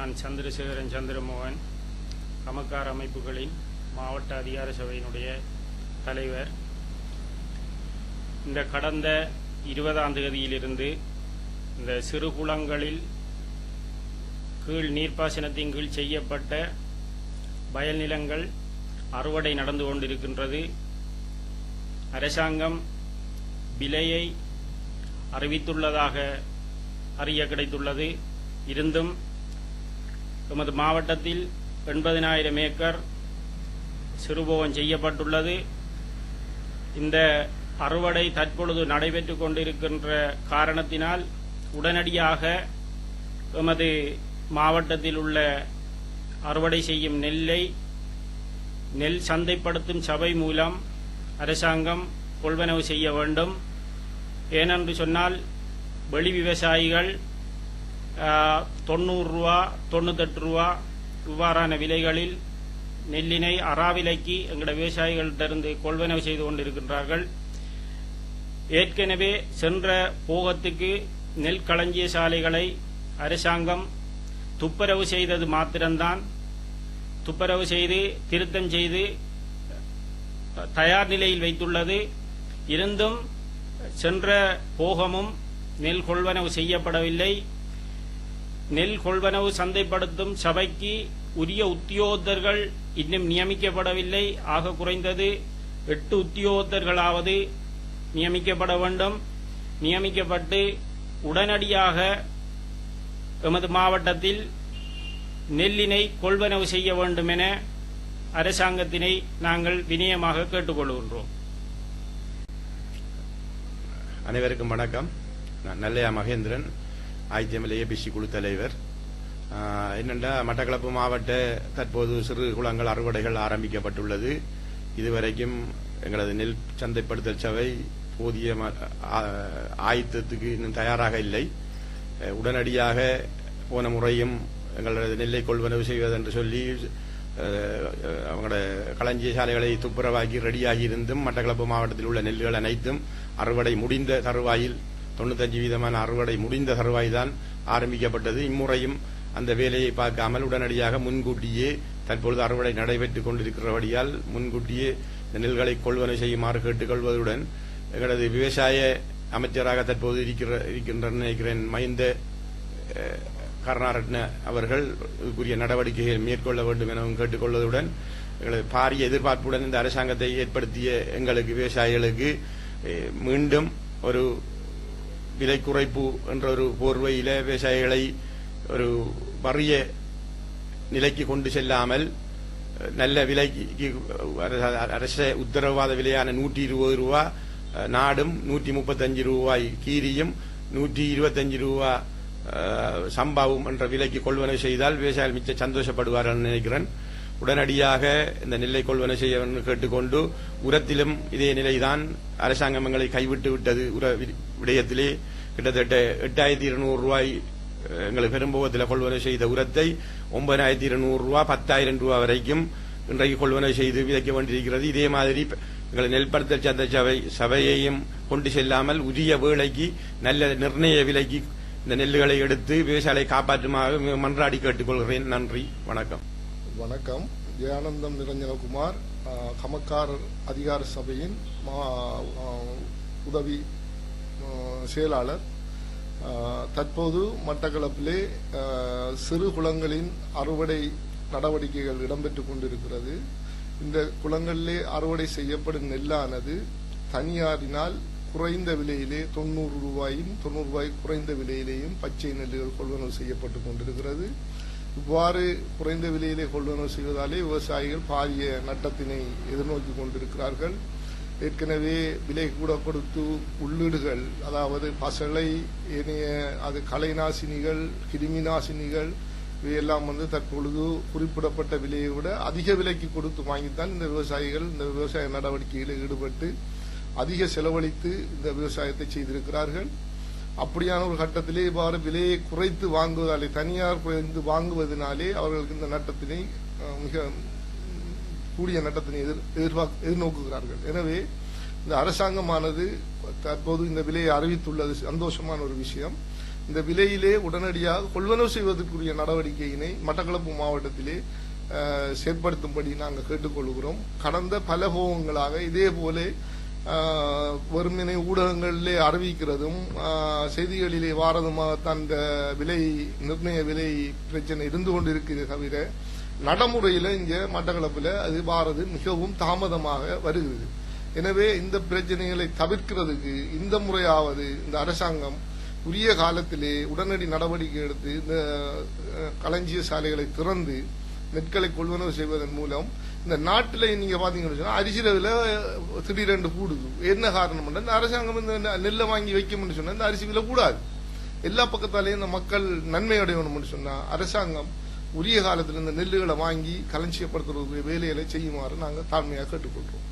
நான் சந்திரசேகரன் சந்திரமோகன் கமக்கார் அமைப்புகளின் மாவட்ட அதிகார சபையினுடைய தலைவர். இந்த கடந்த இருபதாம் தேதியிலிருந்து இந்த சிறு குளங்களில் கீழ் நீர்ப்பாசனத்தின் கீழ் செய்யப்பட்ட வயல் நிலங்கள் அறுவடை நடந்து கொண்டிருக்கின்றது. அரசாங்கம் விலையை அறிவித்துள்ளதாக அறிய கிடைத்துள்ளது. இருந்தும் எமது மாவட்டத்தில் எண்பதினாயிரம் ஏக்கர் சிறுபோகம் செய்யப்பட்டுள்ளது. இந்த அறுவடை தற்பொழுது நடைபெற்றுக் கொண்டிருக்கின்ற காரணத்தினால் உடனடியாக எமது மாவட்டத்தில் உள்ள அறுவடை செய்யும் நெல்லை நெல் சந்தைப்படுத்தும் சபை மூலம் அரசாங்கம் கொள்வனவு செய்ய வேண்டும். ஏனென்று சொன்னால் வெளி விவசாயிகள் தொண்ணூறு ரூபா தொண்ணூத்தெட்டு ரூபா இவ்வாறான விலைகளில் நெல்லினை அறாவிலைக்கு எங்களோட விவசாயிகளிடமிருந்து கொள்வனவு செய்து கொண்டிருக்கின்றார்கள். ஏற்கனவே சென்ற போகத்துக்கு நெல் களஞ்சிய சாலைகளை அரசாங்கம் துப்புரவு செய்தது மாத்திரம்தான். துப்புரவு செய்து திருத்தம் செய்து தயார் நிலையில் வைத்துள்ளது. இருந்தும் சென்ற போகமும் நெல் கொள்வனவு செய்யப்படவில்லை. நெல் கொள்வனவு சந்தைப்படுத்தும் சபைக்கு உரிய உத்தியோகத்தர்கள் இன்னும் நியமிக்கப்படவில்லை. ஆக குறைந்தது எட்டு உத்தியோகத்தர்களாவது நியமிக்கப்பட வேண்டும். நியமிக்கப்பட்டு உடனடியாக எமது மாவட்டத்தில் நெல்லினை கொள்வனவு செய்ய வேண்டும் என அரசாங்கத்தினை நாங்கள் வினயமாக கேட்டுக்கொள்கின்றோம். அனைவருக்கும் வணக்கம். நான் நல்லையா மகேந்திரன். ஐத்தியமல் பிசி குழு தலைவர். என்னென்னா மட்டக்களப்பு மாவட்ட தற்போது சிறு குளங்கள் அறுவடைகள் ஆரம்பிக்கப்பட்டுள்ளது. இதுவரைக்கும் எங்களது நெல் சந்தைப்படுத்தல் சபை போதிய ம- ஆயத்தத்துக்கு இன்னும் தயாராக இல்லை. உடனடியாக போன முறையும் எங்களது நெல்லை கொள்வனவு செய்வதென்று சொல்லி அவங்களோட களஞ்சிய சாலைகளை துப்புரவாக்கி ரெடியாகி இருந்தும் மட்டக்களப்பு மாவட்டத்தில் உள்ள நெல்லுகள் அனைத்தும் அறுவடை முடிந்த தருவாயில் தொண்ணூத்தஞ்சு வீதமான அறுவடை முடிந்த தருவாய் தான் ஆரம்பிக்கப்பட்டது. இம்முறையும் அந்த வேலையை பார்க்காமல் உடனடியாக முன்கூட்டியே தற்பொழுது அறுவடை நடைபெற்றுக் கொண்டிருக்கிறபடியால் முன்கூட்டியே நெல்களை கொள்வனை செய்யுமாறு கேட்டுக்கொள்வதுடன் எங்களது விவசாய அமைச்சராக தற்போது இருக்கிற இருக்கின்ற நினைக்கிறேன் மஹிந்த கருணாரட்ன அவர்கள் இதுக்குரிய நடவடிக்கைகள் மேற்கொள்ள வேண்டும் எனவும் கேட்டுக்கொள்வதுடன் எங்களது பாரிய எதிர்பார்ப்புடன் இந்த அரசாங்கத்தை ஏற்படுத்திய எங்களுக்கு விவசாயிகளுக்கு மீண்டும் ஒரு விலை குறைப்பு என்ற ஒரு போர்வையில விவசாயிகளை ஒரு வறிய நிலைக்கு கொண்டு செல்லாமல் நல்ல விலைக்கு அரச- உத்தரவாத விலையான நூற்றி இருபது ரூபா நாடும் நூற்றி முப்பத்தஞ்சு ரூபாய் கீரியும் நூற்றி இருபத்தஞ்சு ரூபா சம்பாவும் என்ற விலைக்கு கொள்வனை செய்தால் விவசாயிகள் மிச்ச சந்தோஷப்படுவார்கள் நினைக்கிறேன். உடனடியாக இந்த நெல்லை கொள்வன செய்ய கேட்டுக்கொண்டு உரத்திலும் இதே நிலைதான் அரசாங்கம் எங்களை கைவிட்டு விட்டது. உர விடயத்திலே கிட்டத்தட்ட எட்டாயிரத்தி இருநூறு ரூபாய் எங்களை எங்களுக்கு பெரும்போகத்தில் செய்த உரத்தை ஒன்பதாயிரத்தி இருநூறு ரூபாய் பத்தாயிரம் ரூபாய் வரைக்கும் இன்றைக்கு கொள்வனை செய்து விதைக்க வேண்டியிருக்கிறது. இதே மாதிரி எங்களை நெல்படுத்தல் சந்தை சபை சபையையும் கொண்டு செல்லாமல் உரிய வேலைக்கு நல்ல நிர்ணய விலைக்கு இந்த நெல்லுகளை எடுத்து விவசாயிகளை காப்பாற்றுமாறு மன்றாடி கேட்டுக்கொள்கிறேன். நன்றி. வணக்கம். வணக்கம். ஜெயானந்தம் நிரஞ்சனகுமார் கமக்காரர் அதிகார சபையின் மா- உதவி செயலாளர். தற்போது மட்டக்களப்பிலே சிறு குளங்களின் அறுவடை நடவடிக்கைகள் இடம்பெற்றுக் கொண்டிருக்கிறது. இந்த குளங்களிலே அறுவடை செய்யப்படும் நெல்லானது தனியாரினால் குறைந்த விலையிலே தொண்ணூறு ரூபாயும் தொண்ணூறு ரூபாய் குறைந்த விலையிலேயும் பச்சை நெல்லுகள் கொள்வனவு செய்யப்பட்டுக் கொண்டிருக்கிறது. இவ்வாறு குறைந்த விலையிலே கொள்வனவு செய்வதாலே விவசாயிகள் பாரிய நட்டத்தினை எதிர்நோக்கி கொண்டிருக்கிறார்கள். ஏற்கனவே விலை கூட கொடுத்து உள்ளீடுகள் அதாவது பசலை ஏனைய அது கலைநாசினிகள் கிருமி நாசினிகள் இவையெல்லாம் வந்து தற்பொழுது குறிப்பிடப்பட்ட விலையை விட அதிக விலைக்கு கொடுத்து வாங்கித்தான் இந்த விவசாயிகள் இந்த விவசாய நடவடிக்கைகளில் ஈடுபட்டு அதிக செலவழித்து இந்த விவசாயத்தை செய்திருக்கிறார்கள். அப்படியான ஒரு கட்டத்திலே இவ்வாறு விலையை குறைத்து வாங்குவதாலே தனியார் குறைந்து வாங்குவதனாலே அவர்களுக்கு இந்த நட்டத்தினை மிக கூடிய நட்டத்தினை எதிர் எதிர்பார்க்க எதிர்நோக்குகிறார்கள். எனவே இந்த அரசாங்கமானது தற்போது இந்த விலையை அறிவித்துள்ளது சந்தோஷமான ஒரு விஷயம். இந்த விலையிலே உடனடியாக கொள்வனவு செய்வதற்குரிய நடவடிக்கையினை மட்டக்களப்பு மாவட்டத்திலே செயற்படுத்தும்படி நாங்கள் கேட்டுக்கொள்கிறோம். கடந்த பல போகங்களாக இதே போல வெறுமனே ஊடகங்களிலே அறிவிக்கிறதும் செய்திகளிலே வாரதுமாகத்தான் இந்த விலை நிர்ணய விலை பிரச்சனை இருந்து கொண்டிருக்கிறதே தவிர நடைமுறையில் இங்கே மட்டக்களப்பில் அது வாரது மிகவும் தாமதமாக வருகிறது. எனவே இந்த பிரச்சனைகளை தவிர்க்கிறதுக்கு இந்த முறையாவது இந்த அரசாங்கம் உரிய காலத்திலே உடனடி நடவடிக்கை எடுத்து இந்த களஞ்சிய சாலைகளை திறந்து நெற்களை கொள்வனவு செய்வதன் மூலம் இந்த நாட்டில் நீங்க பாத்தீங்கன்னு சொன்னா அரிசி விலை திடீரென்று கூடுது. என்ன காரணம் இந்த அரசாங்கம் இந்த நெல்லை வாங்கி வைக்கும்னு சொன்னா இந்த அரிசி விலை கூடாது. எல்லா பக்கத்தாலேயும் இந்த மக்கள் நன்மை அடையணும்னு சொன்னா அரசாங்கம் உரிய காலத்தில் இந்த நெல்லுகளை வாங்கி களஞ்சியப்படுத்துறதுக்கு வேலைகளை செய்யுமாறு நாங்கள் தாழ்மையாக கேட்டுக்கொள்றோம்.